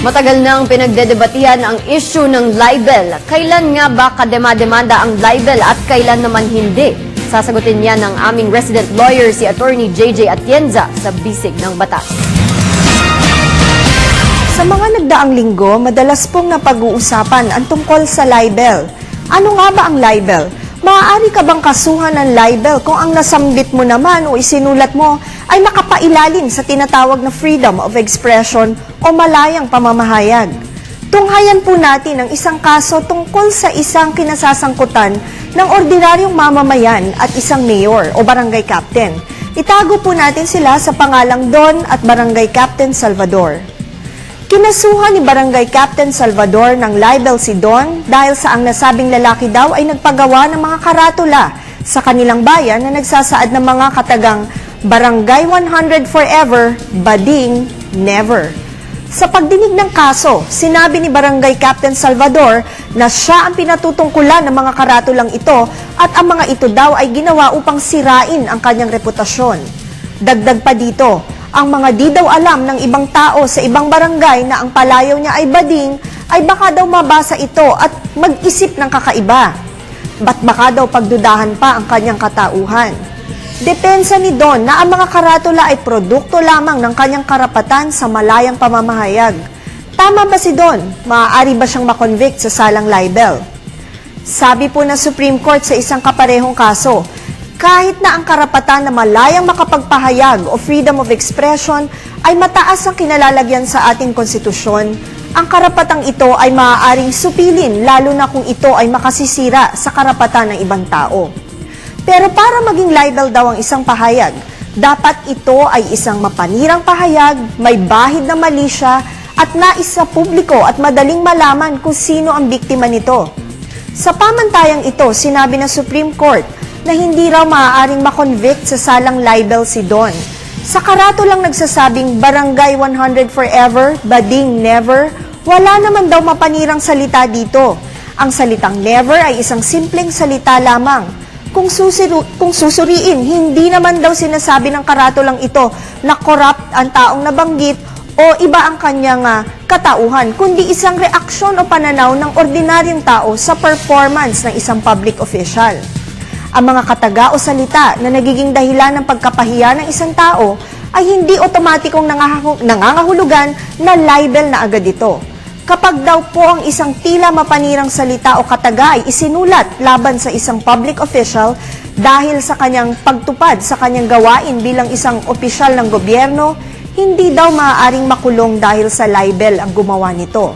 Matagal nang pinagdedebatihan ang issue ng libel. Kailan nga ba kadema-demanda ang libel at kailan naman hindi? Sasagutin yan ng aming resident lawyer si Attorney JJ Atienza sa Bisig ng Batas. Sa mga nagdaang linggo, madalas pong napag-uusapan ang tungkol sa libel. Ano nga ba ang libel? Maaari ka bang kasuhan ng libel kung ang nasambit mo naman o isinulat mo ay nakapailalim sa tinatawag na freedom of expression o malayang pamamahayag? Tunghayan po natin ang isang kaso tungkol sa isang kinasasangkutan ng ordinaryong mamamayan at isang mayor o barangay captain. Itago po natin sila sa pangalang Don at Barangay Captain Salvador. Kinasuhan ni Barangay Captain Salvador ng libel si Don dahil sa ang nasabing lalaki daw ay nagpagawa ng mga karatula sa kanilang bayan na nagsasaad ng mga katagang Barangay 100 Forever, Bading, Never. Sa pagdinig ng kaso, sinabi ni Barangay Captain Salvador na siya ang pinatutungkulan ng mga karatulang ito at ang mga ito daw ay ginawa upang sirain ang kanyang reputasyon. Dagdag pa dito, ang mga di daw alam ng ibang tao sa ibang barangay na ang palayaw niya ay bading, ay baka daw mabasa ito at mag-isip ng kakaiba. Ba't baka daw pagdudahan pa ang kanyang katauhan? Depensa ni Don na ang mga karatula ay produkto lamang ng kanyang karapatan sa malayang pamamahayag. Tama ba si Don? Maaari ba siyang makonvict sa salang libel? Sabi po ng Supreme Court sa isang kaparehong kaso, kahit na ang karapatan na malayang makapagpahayag o freedom of expression ay mataas ang kinalalagyan sa ating konstitusyon, ang karapatang ito ay maaaring supilin lalo na kung ito ay makasisira sa karapatan ng ibang tao. Pero para maging libel daw ang isang pahayag, dapat ito ay isang mapanirang pahayag, may bahid na malisya, at nais sa publiko at madaling malaman kung sino ang biktima nito. Sa pamantayang ito, sinabi ng Supreme Court na hindi raw maaaring makonvict sa salang libel si Don. Sa karato lang nagsasabing Barangay 100 Forever, Bading Never, wala naman daw mapanirang salita dito. Ang salitang never ay isang simpleng salita lamang. Kung, susiru- kung susuriin, hindi naman daw sinasabi ng karato lang ito na corrupt ang taong nabanggit o iba ang kanyang ah, katauhan, kundi isang reaksyon o pananaw ng ordinaryong tao sa performance ng isang public official. Ang mga kataga o salita na nagiging dahilan ng pagkapahiya ng isang tao ay hindi otomatikong nangangahulugan na libel na agad ito. Kapag daw po ang isang tila mapanirang salita o kataga ay isinulat laban sa isang public official dahil sa kanyang pagtupad sa kanyang gawain bilang isang opisyal ng gobyerno, hindi daw maaaring makulong dahil sa libel ang gumawa nito.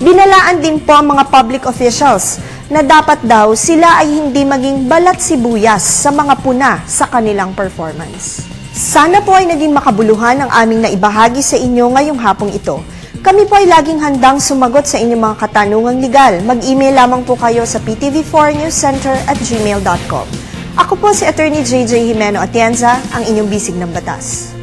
Binalaan din po ang mga public officials na dapat daw sila ay hindi maging balat sibuyas sa mga puna sa kanilang performance. Sana po ay naging makabuluhan ang aming naibahagi sa inyo ngayong hapong ito. Kami po ay laging handang sumagot sa inyong mga katanungang legal. Mag-email lamang po kayo sa ptv4newscenter at gmail.com. Ako po si Attorney JJ Jimeno Atienza, ang inyong bisig ng batas.